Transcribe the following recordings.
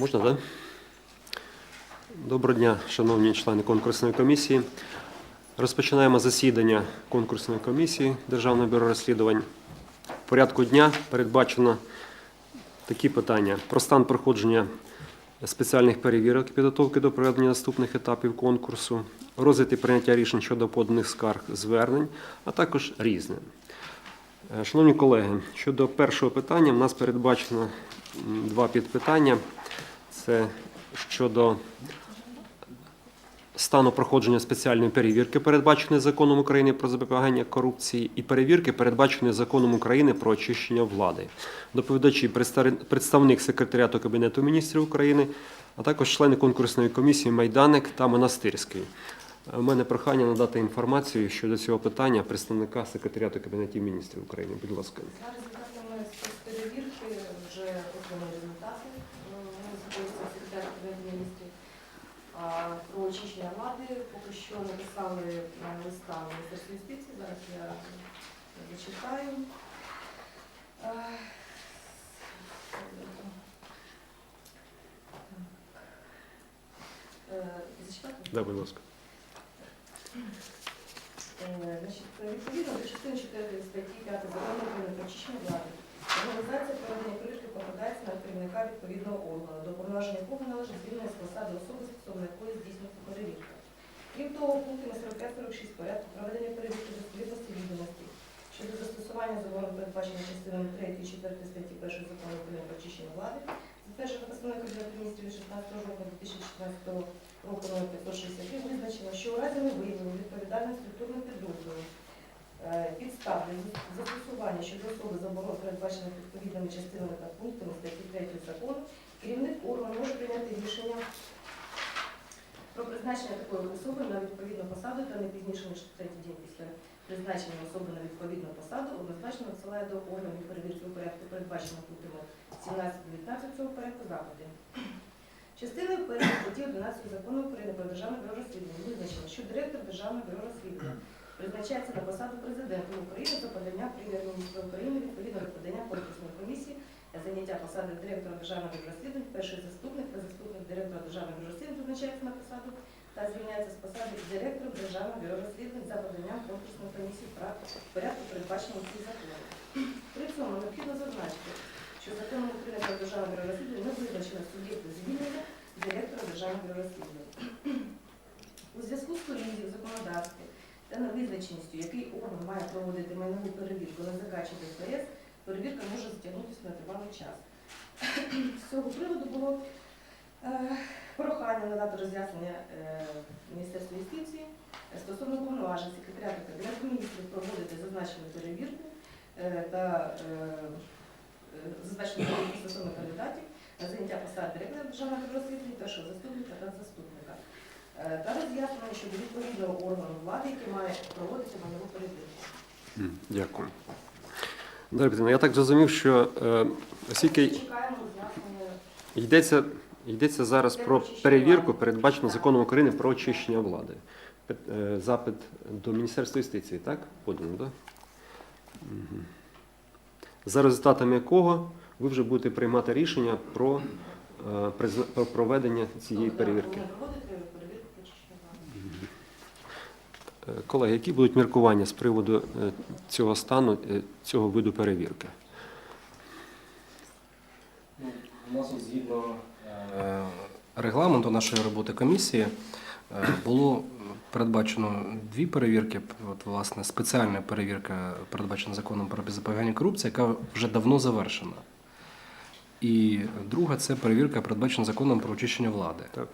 Можна, так? Доброго дня, шановні члени конкурсної комісії. Розпочинаємо засідання конкурсної комісії Державного бюро розслідувань. В порядку дня передбачено такі питання: про стан проходження спеціальних перевірок і підготовки до проведення наступних етапів конкурсу, розгляд і прийняття рішень щодо поданих скарг звернень, а також різне. Е, Шановні колеги, щодо першого питання, в нас передбачено два підпитання. Це щодо стану проходження спеціальної перевірки, передбаченої законом України про запобігання корупції, і перевірки, передбаченої законом України про очищення влади. Доповідачі представник секретаріату Кабінету міністрів України, а також члени конкурсної комісії Майданик та Монастирський. У мене прохання надати інформацію щодо цього питання представника секретаріату Кабінету міністрів України. Будь ласка. За результатами спецперевірки вже отримали результати. Е, Ми знаходимося в секретарі Кабінету міністрів. А про очищення влади поки що написали е, листа в Міністерстві юстиції. Зараз я зачитаю. Е, Е, Зачитати? Да, будь ласка. Значить, відповідно до частини 4 статті 5 закону про очищення влади, організація проведення перевірки покладається на керівника відповідного органу, до повноваження якого належить звільнення з посади особи, стосовно якої здійснюється перевірка. Крім того, пунктами 45-46 порядку проведення перевірки достовірності відомості щодо застосування закону передбачення частинами 3 і 4 статті 1 закону України про очищення влади, затверджена постановою Кабінету міністрів від 16 жовтня 2016 року номер 563 визначено, що у разі не виявлення відповідальних структурних підрозділів е, підстав для застосування щодо особи заборон, передбачених відповідними частинами та пунктами статті 3 закону, керівник органу може прийняти рішення про призначення такої особи на відповідну посаду та не пізніше ніж третій день після призначення особи на відповідну посаду однозначно надсилає до органів перевірки у порядку, передбаченого пунктами 17-19 цього порядку заходи. Частиною першої статті 11 закону України про державне бюро розслідувань визначено, що директор державного бюро розслідувань призначається на посаду президента України за подання прем'єр-міністра України відповідно до подання конкурсної комісії для заняття посади директора державного бюро розслідувань, перший заступник та заступник директора державного бюро розслідувань призначається на посаду та звільняється з посади директором державного бюро розслідувань за поданням конкурсної комісії прав порядку передбаченому цій законі. При цьому необхідно зазначити, що законом України про державне бюро розслідувань не визначено суб'єкту звільнення директора державного бюро розслідувань. У зв'язку з колізією в законодавстві та невизначеністю, який орган має проводити майнову перевірку НЗК чи ДФС, перевірка може затягнутися на тривалий час. З цього приводу було е, прохання надати роз'яснення е, Міністерству юстиції е, стосовно повноважень секретаріату Кабінету міністрів проводити зазначену перевірку та зазначену перевірку стосовно кандидатів на заняття посад директора державного розслідувань, першого заступника та заступника. Е, Та роз'яснення щодо відповідного органу влади, який має проводити майнову перевірку. Дякую. Дар'я Петрівна, я так зрозумів, що е, оскільки Чекаємо роз'яснення. йдеться, йдеться зараз про перевірку, передбачену законом України про очищення влади. Е, Запит до Міністерства юстиції, так? Подано, так? За результатами якого ви вже будете приймати рішення про, е, призна- про проведення цієї Ну, перевірки. Проводити перевірку очищення влади. Е, Колеги, які будуть міркування з приводу е, цього стану, е, цього виду перевірки? Ну, У нас згідно е, регламенту нашої роботи комісії було передбачено дві перевірки. От, власне, спеціальна перевірка, передбачена законом про запобігання корупції, яка вже давно завершена. І друга це перевірка, передбачена законом про очищення влади. Так.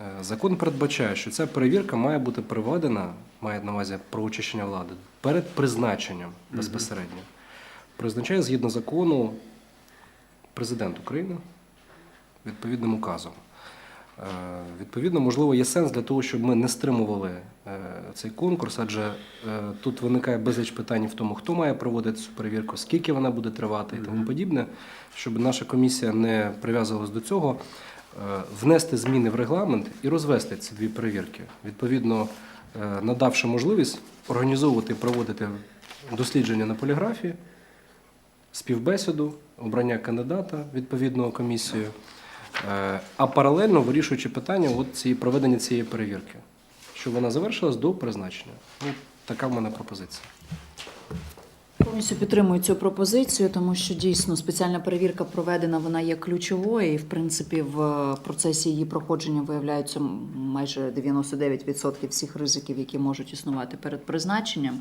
Е, Закон передбачає, що ця перевірка має бути проведена, має на увазі про очищення влади, перед призначенням безпосередньо. Призначає згідно закону президент України відповідним указом. Е, Відповідно, можливо, є сенс для того, щоб ми не стримували е, цей конкурс, адже тут виникає безліч питань в тому, хто має проводити цю перевірку, скільки вона буде тривати і тому подібне, щоб наша комісія не прив'язувалась до цього, внести зміни в регламент і розвести ці дві перевірки. Відповідно, е, надавши можливість організовувати і проводити дослідження на поліграфії, співбесіду, обрання кандидата відповідного комісію, Е, А паралельно вирішуючи питання от цієї проведення цієї перевірки, щоб вона завершилась до призначення. Ну, така в мене пропозиція. Повністю підтримую цю пропозицію, тому що дійсно спеціальна перевірка проведена, вона є ключовою, і в принципі в процесі її проходження виявляються майже 99% всіх ризиків, які можуть існувати перед призначенням.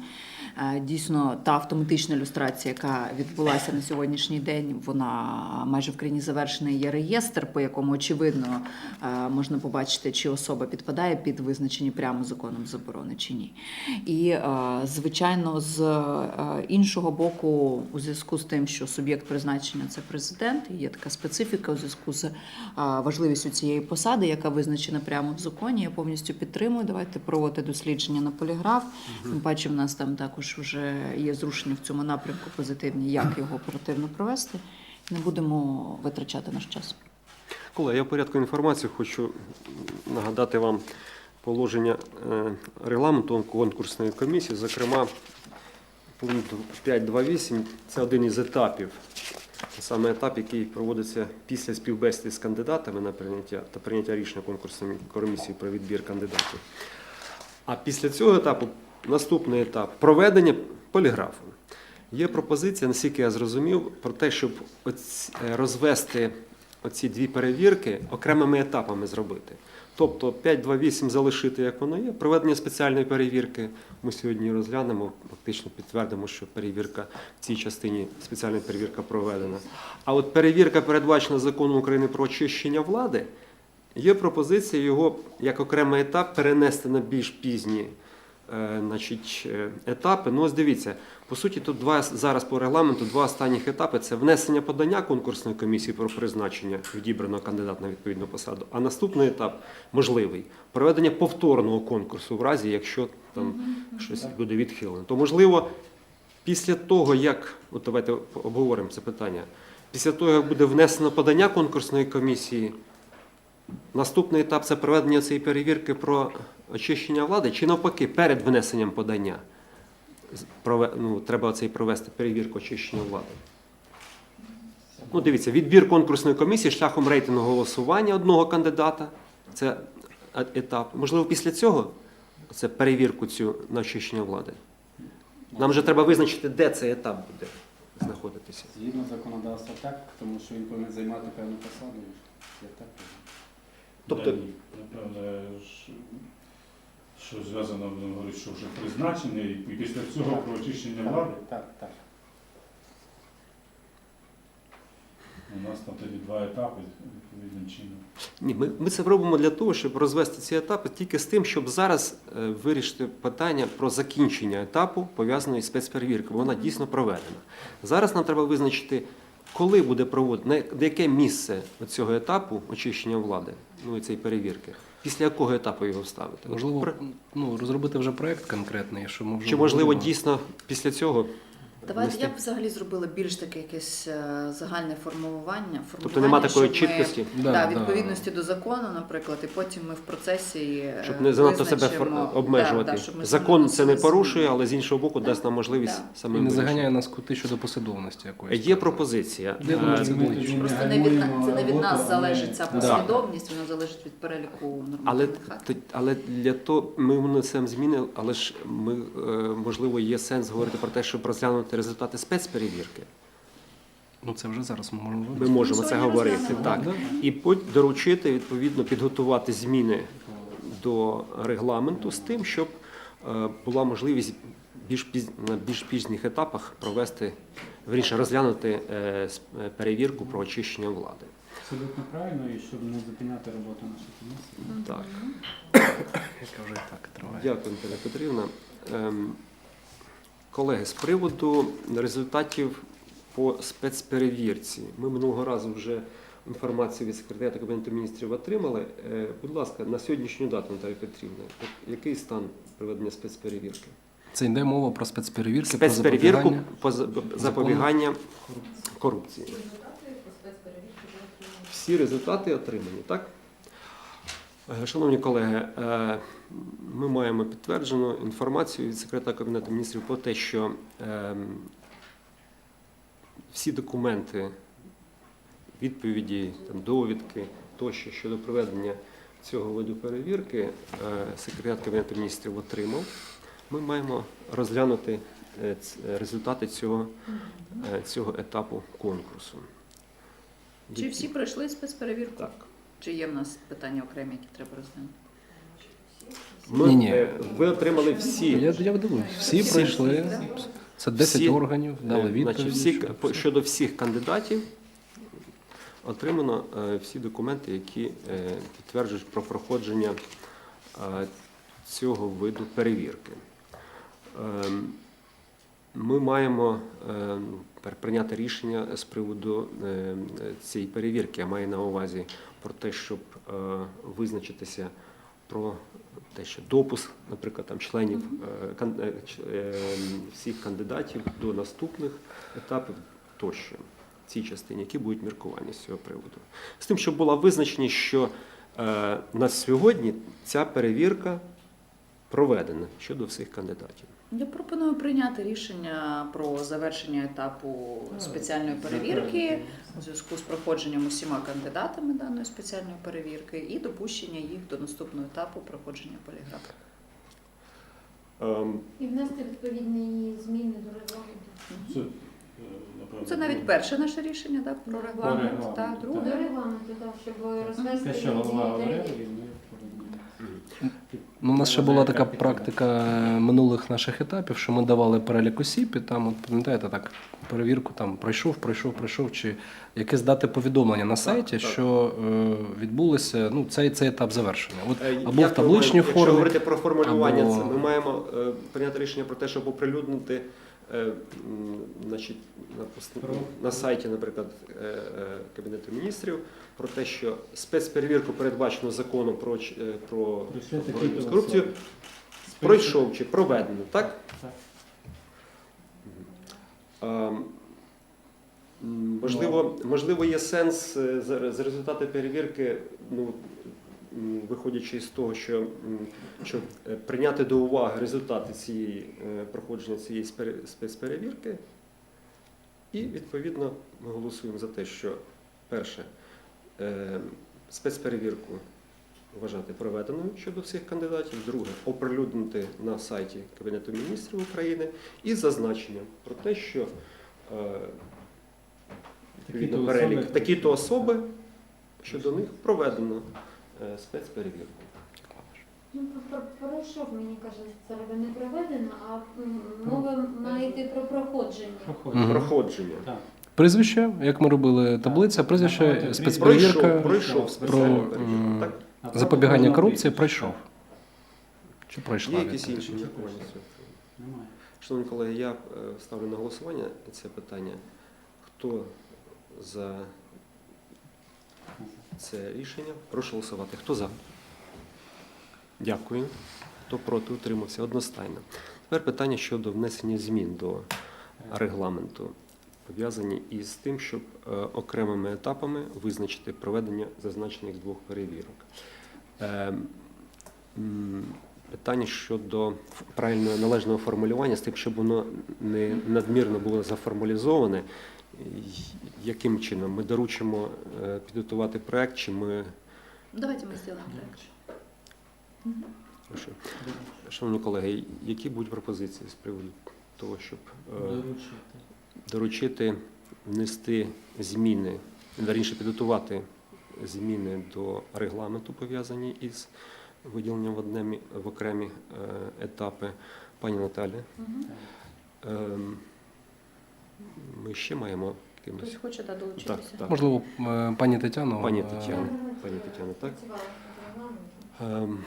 Е, Дійсно, та автоматична ілюстрація, яка відбулася на сьогоднішній день, вона майже в країні завершена. Є реєстр, по якому очевидно е, можна побачити, чи особа підпадає під визначені прямо законом заборони чи ні. І е, звичайно, з е, іншого боку, у зв'язку з тим, що суб'єкт призначення це президент, є така специфіка у зв'язку з важливістю цієї посади, яка визначена прямо в законі. Я повністю підтримую. Давайте проводити дослідження на поліграф. Тим паче, в нас там також вже є зрушення в цьому напрямку позитивні, як його оперативно провести. Не будемо витрачати наш час. Колеги, я в порядку інформації хочу нагадати вам положення е, регламенту конкурсної комісії, зокрема, пункт 5.2.8 – це один із етапів, саме етап, який проводиться після співбесіди з кандидатами на прийняття та прийняття рішення конкурсної комісії про відбір кандидатів. А після цього етапу наступний етап проведення поліграфу. Є пропозиція, наскільки я зрозумів, про те, щоб е, розвести оці дві перевірки окремими етапами зробити. Тобто 5.2.8 залишити, як воно є. Проведення спеціальної перевірки ми сьогодні розглянемо, фактично підтвердимо, що перевірка в цій частині спеціальна перевірка проведена. А от перевірка, передбачена законом України про очищення влади, є пропозиція його як окремий етап перенести на більш пізні значить, е, етапи. Ну, ось дивіться, по суті, тут два зараз по регламенту два останніх етапи це внесення подання конкурсної комісії про призначення відібраного кандидата на відповідну посаду. А наступний етап можливий проведення повторного конкурсу в разі, якщо там щось буде відхилено. То можливо, після того, як от давайте обговоримо це питання. Після того, як буде внесено подання конкурсної комісії, Наступний етап це проведення цієї перевірки про очищення влади, чи навпаки, перед внесенням подання ну, треба цей провести перевірку очищення влади. Ну, дивіться, відбір конкурсної комісії шляхом рейтингу голосування одного кандидата. Це е- етап. Можливо, після цього це перевірку цю на очищення влади. Нам вже треба визначити, де цей етап буде знаходитися. Згідно законодавства так, тому що він повинен займати певну посаду. Я так. Тобто- ж, що зв'язано, будемо говорити, що вже призначений, і після цього Так. про очищення Так, влади. Так, так. У нас там тоді два етапи відповідним чином. Ні, ми, ми це робимо для того, щоб розвести ці етапи тільки з тим, щоб зараз е, вирішити питання про закінчення етапу пов'язаної з спецперевіркою. Вона дійсно проведена. Зараз нам треба визначити, коли буде проводити, на на яке місце цього етапу очищення влади, ну і цієї перевірки, після якого етапу його ставити. Можливо, ну, розробити вже проект конкретний, що ми вже Чи можливо говоримо. дійсно після цього? Давайте внести? я б взагалі зробила більш таке якесь е, загальне формулювання. Тобто нема такої щоб ми- чіткості, Да, Да, да. відповідності до закону, наприклад, і потім ми в процесі е, щоб не занадто себе визначимо- фор- обмежувати. Да, да, щоб ми Закон це не порушує, але з іншого боку Да. дасть нам можливість Да. І самим не вирішити. заганяє нас кути щодо послідовності якоїсь. Є пропозиція. Де Е, це Ми тоді Просто не від, на- це не від нас роботу, ми- залежить ця Да. послідовність, вона залежить від переліку Але, нормативних актів. але для того ми внесемо зміни, але ж ми е, можливо є сенс говорити про те, щоб розглянути результати спецперевірки. Ну це вже зараз ми можемо Ми можемо це говорити так. І доручити відповідно підготувати зміни до регламенту з тим, щоб е, була можливість більш піз... на більш пізніх етапах провести верніше розглянути е, перевірку про очищення влади. Абсолютно правильно, і щоб не зупиняти роботу нашої комісії. Так. Яка вже так триває. Дякую, Наталя Петрівна. Колеги, з приводу результатів по спецперевірці. Ми минулого разу вже інформацію від секретаріату Кабінету міністрів отримали. Е, Будь ласка, на сьогоднішню дату, Наталія Петрівна, який стан проведення спецперевірки? Це йде мова про спецперевірки, про Спецперевірку запобігання. по запобігання корупції. Всі результати отримані, так? Е, Шановні колеги, е, ми маємо підтверджену інформацію від секретаря Кабінету міністрів про те, що ем, всі документи, відповіді, там, довідки, тощо щодо проведення цього виду перевірки е, секретаріат Кабінету міністрів отримав. Ми маємо розглянути е, результати цього, е, цього етапу конкурсу. Чи всі пройшли спецперевірку? Так. Чи є в нас питання окремі, які треба розглянути? Ми, Ні-ні. е, ви отримали всі, Я, я дивлюсь, всі Всі. пройшли. Це 10 Всі. органів, дали е, відповідь. значить, всі, по- щодо всіх кандидатів отримано е, всі документи, які е, підтверджують про проходження е, цього виду перевірки. Ем, Ми маємо е, пер- прийняти рішення з приводу е, цієї перевірки. Я маю на увазі про те, щоб е, визначитися про те, що допуск, наприклад, там членів е, е, всіх кандидатів до наступних етапів тощо в цій частині, які будуть міркування з цього приводу. З тим, щоб була визначеність, що на сьогодні ця перевірка проведена щодо всіх кандидатів. Я пропоную прийняти рішення про завершення етапу спеціальної перевірки у зв'язку з проходженням усіма кандидатами даної спеціальної перевірки і допущення їх до наступного етапу проходження поліграфу. Ем, І внести відповідні зміни до регламенту. Це, е, напевно, Це навіть перше наше рішення так, про регламент. регламенту, Та, так. До регламенту, так, щоб розвести Те, що голова ці і ми порозуміли. Ну, у нас ще була така практика минулих наших етапів, що ми давали перелік осіб, і там, от пам'ятаєте, так, перевірку там пройшов, пройшов, пройшов, чи якесь дати повідомлення на сайті, так. що е, відбулося, ну, цей, цей етап завершення. От Е, або Я в табличній формі. Якщо говорити про формулювання, або- це ми маємо е, прийняти рішення про те, щоб оприлюднити е, значить, на, сайті, наприклад, е, е, Кабінету міністрів, про те, що спецперевірку передбачено законом про, е, про боротьбу з корупцією, пройшов чи проведено, так? Так. А, Можливо, можливо, є сенс е, за результати перевірки, ну, виходячи з того, що, м, що е, прийняти до уваги результати цієї е, проходження цієї спецперевірки, і відповідно ми голосуємо за те, що перше е, спецперевірку вважати проведеною щодо всіх кандидатів, друге оприлюднити на сайті Кабінету міністрів України і зазначення про те, що Такі-то особи- особи, щодо них проведено спецперевірку. Ну, про- про- пройшов, мені каже, це не проведено, а мова має йти про проходження. Проходить. Мгм. Проходження. Так. Прізвище, як ми робили таблиця, прізвище, спецперевірка, Пройшов, пройшов про перевірку. м, Так? А запобігання корупції пройшов. Чи пройшла? Є якісь відповідь? інші міркування з цього? Немає. Шановні колеги, я е, ставлю на голосування це питання. Хто за це рішення? Прошу голосувати. Хто за? Дякую. Хто проти? Утримався одностайно. Тепер питання щодо внесення змін до регламенту, пов'язані із тим, щоб е, окремими етапами визначити проведення зазначених двох перевірок. Е, Питання щодо правильного належного формулювання, з тим, щоб воно не надмірно було заформалізоване. Яким чином ми доручимо е, підготувати проект, чи ми Давайте ми зробимо проект. Прошу. Шановні колеги, які будуть пропозиції з приводу того, щоб е, Доручити. доручити внести зміни, верніше підготувати зміни до регламенту, пов'язані із виділенням в, однемі, в окремі е, етапи. Пані Наталі, ем, ми ще маємо кимось. Хтось хоче да, Так, долучитися? так. Можливо, е, пані Тетяно. Пані е, Тетяно. Пані Тетяно, так? Ем,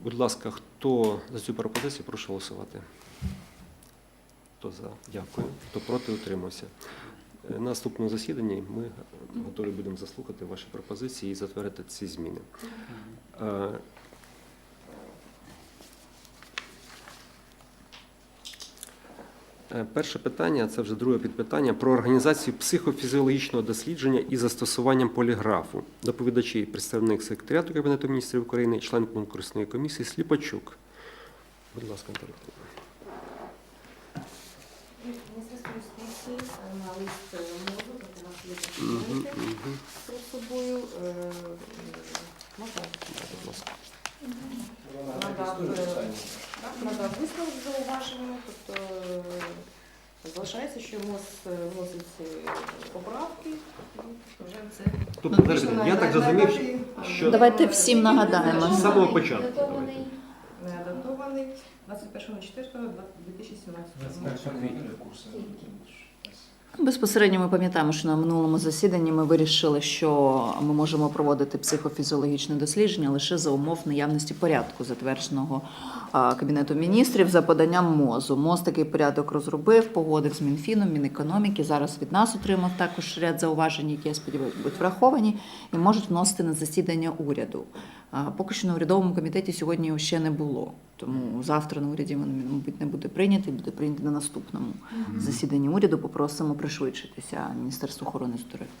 Будь ласка, хто за цю пропозицію, прошу голосувати. Хто за? Дякую. Хто проти, утримався. Е, На наступному засіданні ми готові будемо заслухати ваші пропозиції і затвердити ці зміни. Е, Перше питання це вже друге підпитання про організацію психофізіологічного дослідження і застосуванням поліграфу. Доповідачі представник секретаріату Кабінету міністрів України, член конкурсної комісії Сліпачук. Будь ласка, Наталя. Міністерство юстиції на лист мозу, тобто собою. Е, Можна? Надав, е, так, надав висновок з зауваженнями, тобто е, залишається, що МОЗ е, вносить е, поправки і вже це Тобто, подождите, я так зрозумів, що Давайте всім нагадаємо. з самого початку. Датований не датований 21.04.2017 Безпосередньо ми пам'ятаємо, що на минулому засіданні ми вирішили, що ми можемо проводити психофізіологічне дослідження лише за умов наявності порядку, затвердженого а, Кабінетом міністрів за поданням МОЗу. МОЗ такий порядок розробив, погодив з Мінфіном, Мінекономіки. Зараз від нас отримав також ряд зауважень, які я сподіваюся будуть враховані і можуть вносити на засідання уряду. Поки що на урядовому комітеті сьогодні його ще не було. Тому завтра на уряді він, мабуть, не буде прийнятий, буде прийнятий на наступному засіданні уряду. Попросимо пришвидшитися Міністерство охорони здоров'я.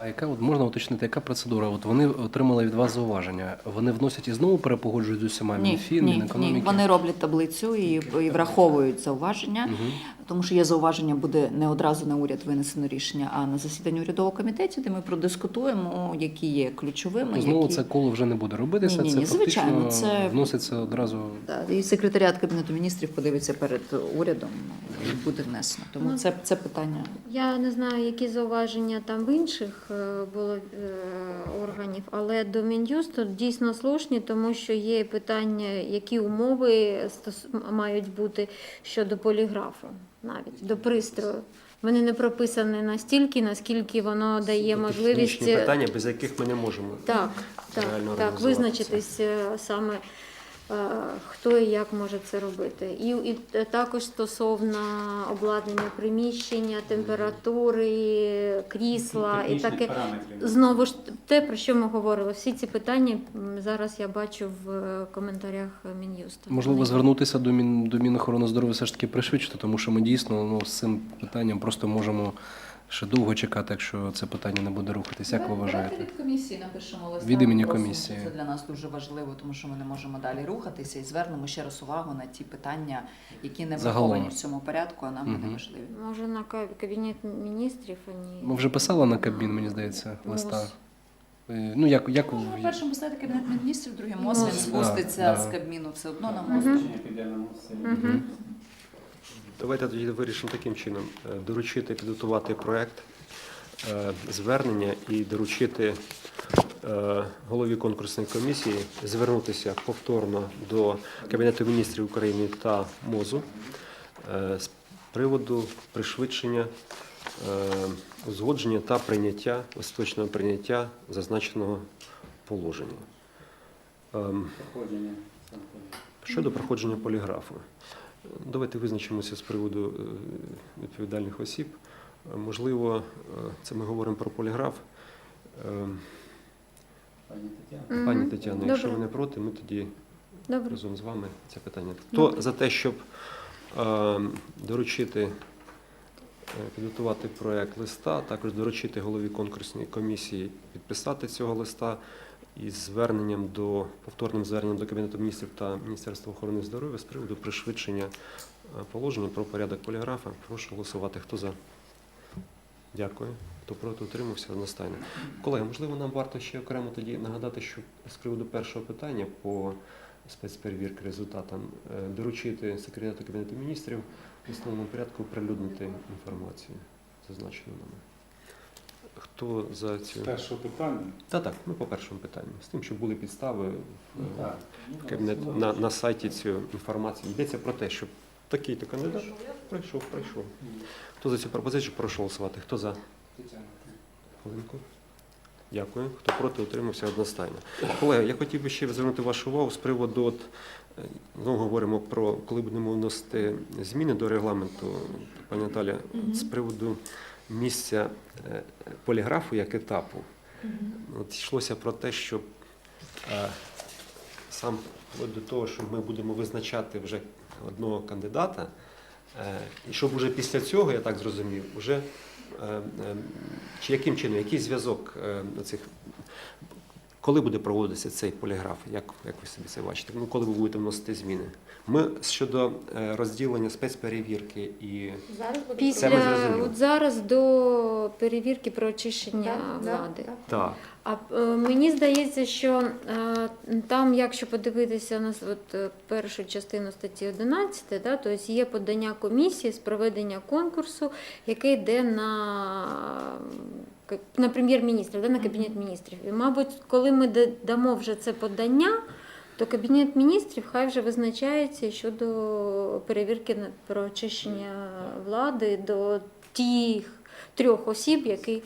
А яка от можна уточнити, яка процедура? От вони отримали від вас зауваження. Вони вносять і знову перепогоджують з усіма Ні, Мінфін, ні, Мінекономіки? ні, вони роблять таблицю і, і враховують зауваження, Мгм. Тому що є зауваження, буде не одразу на уряд винесено рішення, а на засіданні урядового комітету, де ми продискутуємо, які є ключовими. Знову які... це коло вже не буде робитися. Ні-ні-ні, це звичайно, це- вноситься одразу. Да, і секретаріат кабінету міністрів подивиться перед урядом і буде внесено. Тому Ну, це, це питання. Я не знаю, які зауваження там в інших е, було е, органів, але до Мін'юсту дійсно слушні, тому що є питання, які умови стос- мають бути щодо поліграфу, навіть до пристрою. Вони не прописані настільки, наскільки воно дає Тобто можливість технічні питання, без яких ми не можемо. так, так, так визначитись е, саме е, хто і як може це робити. І, і також стосовно обладнання приміщення, температури, крісла і таке. Знову ж те, про що ми говорили. Всі ці питання зараз я бачу в е, коментарях Мін'юсту. Можливо, звернутися до Мін до Мінохорони здоров'я все ж таки пришвидшити, тому що ми дійсно ну, з цим питанням просто можемо ще довго чекати, якщо це питання не буде рухатись. Як ви вважаєте? від комісії напишемо листа. Від імені Просимо, комісії. Це для нас дуже важливо, тому що ми не можемо далі рухатися і звернемо ще раз увагу на ті питання, які не враховані в цьому порядку, а нам Мгм. вони важливі. Може на кабінет міністрів ані Ми вже писали на Кабмін, мені здається, листа. Е, Ну як, як Можемо в- першим поставити кабінет міністрів, другим МОЗ. Він спуститься да. з Кабміну все одно на Мгм. МОЗ. Рішення піде на МОЗ. Мгм. Давайте тоді вирішимо таким чином: Е, доручити підготувати проект е, звернення і доручити е, голові конкурсної комісії звернутися повторно до Кабінету міністрів України та МОЗу з приводу пришвидшення узгодження та прийняття остаточного прийняття зазначеного положення. Ем. Щодо проходження поліграфу, давайте визначимося з приводу е, відповідальних осіб. Можливо, е, це ми говоримо про поліграф. Е, Пані Тетяна. Пані Тетяно, якщо ви не проти, ми тоді Добре. разом з вами це питання. Хто за те, щоб доручити, підготувати проект листа, також доручити голові конкурсної комісії підписати цього листа із зверненням до повторним зверненням до Кабінету міністрів та Міністерства охорони здоров'я з приводу пришвидшення е, положення про порядок поліграфа. Прошу голосувати. Хто за? Дякую. Хто проти утримався одностайно. Колеги, можливо, нам варто ще окремо тоді нагадати, що з приводу першого питання по спецперевірки результатам е, доручити секретарю Кабінету міністрів в основному порядку оприлюднити інформацію, зазначену нами. Хто за цю? Перше питання. Та так, ми по першому питанню. З тим, щоб були підстави в, Ну, так. в кабінет на, на сайті цю інформацію. Йдеться про те, що такий-то кандидат пройшов, пройшов. Хто за цю пропозицію, прошу голосувати. Хто за? Тетяна. Хвилинку. Дякую. Хто проти, утримався одностайно. Колеги, я хотів би ще звернути вашу увагу з приводу, от, е, знову говоримо про, коли будемо вносити зміни до регламенту, пані Наталя, з приводу місця е, поліграфу як етапу. От йшлося про те, щоб е, сам до того, що ми будемо визначати вже одного кандидата, е, і щоб уже після цього, я так зрозумів, уже чи яким чином, який зв'язок цих Коли буде проводитися цей поліграф? Як, як ви собі це бачите? Ну, коли ви будете вносити зміни? Ми щодо е, розділення спецперевірки і Зараз буде Це ми Після от зараз до перевірки про очищення Так, влади. так. так. А е, мені здається, що е, там, якщо подивитися на от, першу частину статті 11, да, то є подання комісії з проведення конкурсу, яке йде на, на прем'єр-міністра, да, на кабінет міністрів. І, мабуть, коли ми дамо вже це подання, то кабінет міністрів хай вже визначається щодо перевірки на- про очищення влади до тих трьох осіб, які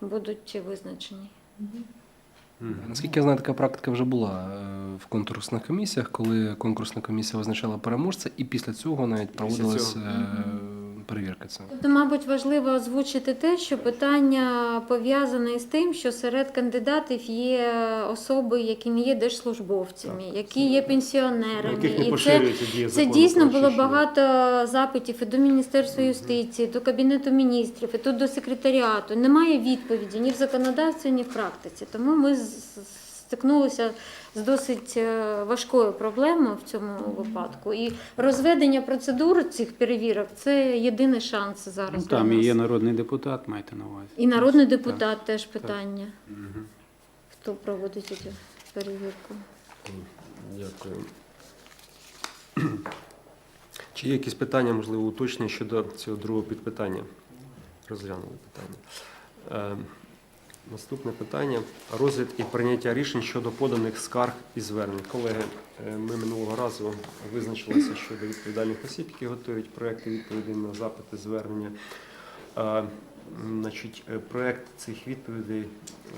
будуть визначені. Наскільки я знаю, така практика вже була е, в конкурсних комісіях, коли конкурсна комісія визначала переможця, і після цього навіть проводилась е, перевірка цього. Тобто, мабуть, важливо озвучити те, що питання пов'язане із тим, що серед кандидатів є особи, які не є держслужбовцями, які є пенсіонерами, яких не і це дія Це дійсно про було багато запитів і до Міністерства юстиції, до Кабінету міністрів, і тут до секретаріату. Немає відповіді ні в законодавстві, ні в практиці. Тому ми з- стикнулися з досить е, важкою проблемою в цьому випадку. І розведення процедур цих перевірок це єдиний шанс Ну, зараз. там і є народний депутат, маєте на увазі. І народний депутат теж питання, Мгм. хто проводить цю перевірку. Дякую. Чи є якісь питання, можливо, уточнення щодо цього другого підпитання? Розглянули питання. Наступне питання. Розгляд і прийняття рішень щодо поданих скарг і звернень. Колеги, е, ми минулого разу визначилися щодо відповідальних осіб, які готують проекти відповіді на запити звернення. Значить, е, проект цих відповідей,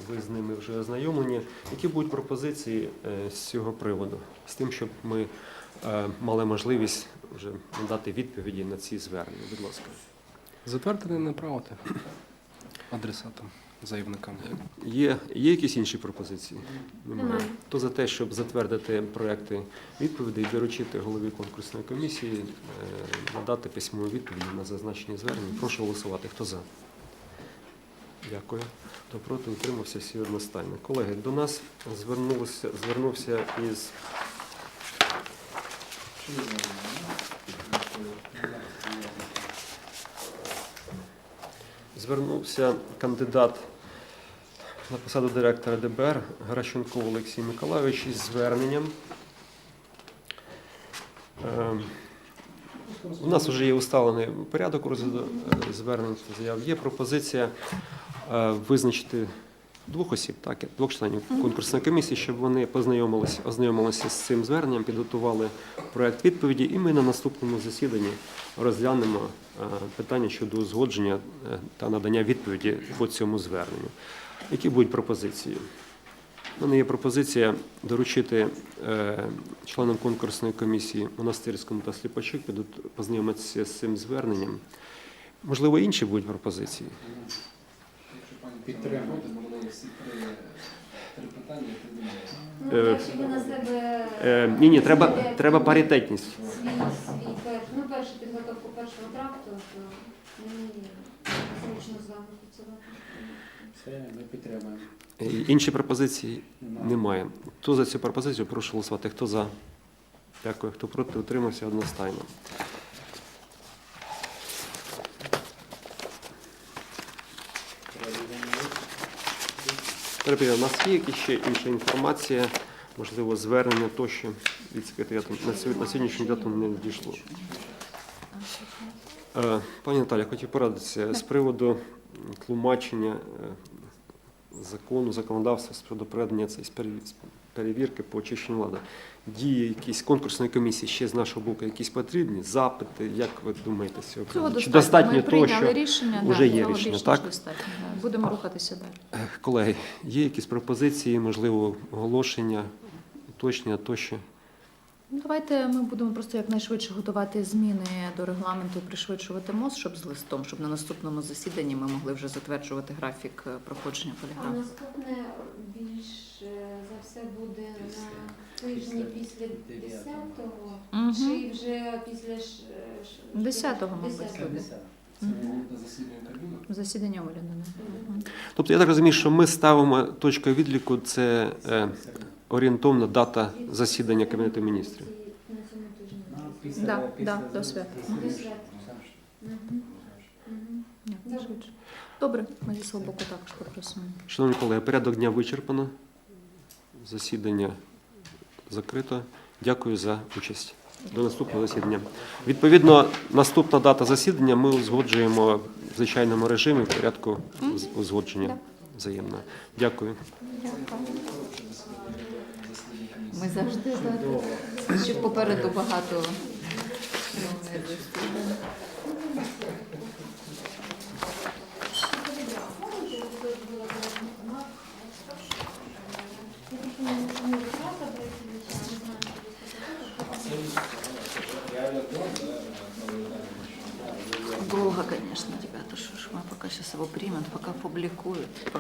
ви з ними вже ознайомлені. Які будуть пропозиції е, з цього приводу? З тим, щоб ми мали можливість вже надати відповіді на ці звернення. Будь ласка. Затвердити направити адресатам, заявникам. Є, є якісь інші пропозиції? Немає. Хто за те, щоб затвердити проекти відповідей, доручити голові конкурсної комісії, е, надати письмові відповіді на зазначені звернення? Прошу голосувати. Хто за? Дякую. Хто проти, утримався всі одностайно. Колеги, до нас звернувся, звернувся із Звернувся кандидат на посаду директора ДБР Гращенко Олексій Миколайович із зверненням. Ем, У нас вже є усталений порядок розгляду е, звернень заяв. Є пропозиція е, визначити двох осіб, так, двох членів конкурсної комісії, щоб вони познайомилися, ознайомилися з цим зверненням, підготували проект відповіді, і ми на наступному засіданні розглянемо е, питання щодо узгодження е, та надання відповіді по цьому зверненню. Які будуть пропозиції? У мене є пропозиція доручити е, членам конкурсної комісії Монастирському та Сліпачук підготу- познайомитися з цим зверненням. Можливо, інші будуть пропозиції. Підтримуйте. Ну, перше ви на Е, ні, ні, треба, треба паритетність. свій, свій перший, ну, першу підготовку першого драфту, то мені зручно з вами працювати. Все, ми підтримуємо. Е, Інші пропозиції Немає. немає. Хто за цю пропозицію, прошу голосувати. Хто за? Дякую. Хто проти, утримався одностайно. Терпія, у нас є якісь ще інша інформація, можливо, звернення тощо від секретаріату. На сьогодні- сьогоднішню дату не надійшло. Е, Пані Наталя, хотів порадитися з приводу тлумачення е, закону, законодавства з приводу проведення цієї перевірки по очищенню влади. Дії якісь конкурсної комісії ще з нашого боку якісь потрібні, запити, як ви думаєте з цього Цього? Чи достатньо. достатньо Ми того, прийняли що рішення, вже да, є цього рішення, більш так? ніж достатньо. да. Будемо рухатися далі. Е, колеги, є якісь пропозиції, можливо, оголошення, уточнення тощо? Давайте ми будемо просто якнайшвидше готувати зміни до регламенту і пришвидшувати МОЗ, щоб з листом, щоб на наступному засіданні ми могли вже затверджувати графік е, проходження А поліграфу. наступне більш е, за все буде на тижні після 10-го, Мгм. чи вже після ж- е, 10-го, мабуть, 10-го? буде. Це на засідання Кабміну? Засідання уряду. да. Тобто я так розумію, що ми ставимо точкою відліку це е, орієнтовна дата засідання Кабінету міністрів. Да, да, до свят. засідання. Мгм. Мгм. Ні, швидше. Добре, ми зі свого боку також попросимо. Шановні колеги, порядок дня вичерпано. Засідання закрито. Дякую за участь. До наступного засідання. Відповідно, наступна дата засідання ми узгоджуємо в звичайному режимі в порядку з- узгодження взаємно. Дякую. Ми завжди так. Ще попереду багато. Долго, конечно, ребята, что ж мы пока сейчас его примем, пока публикуют. пока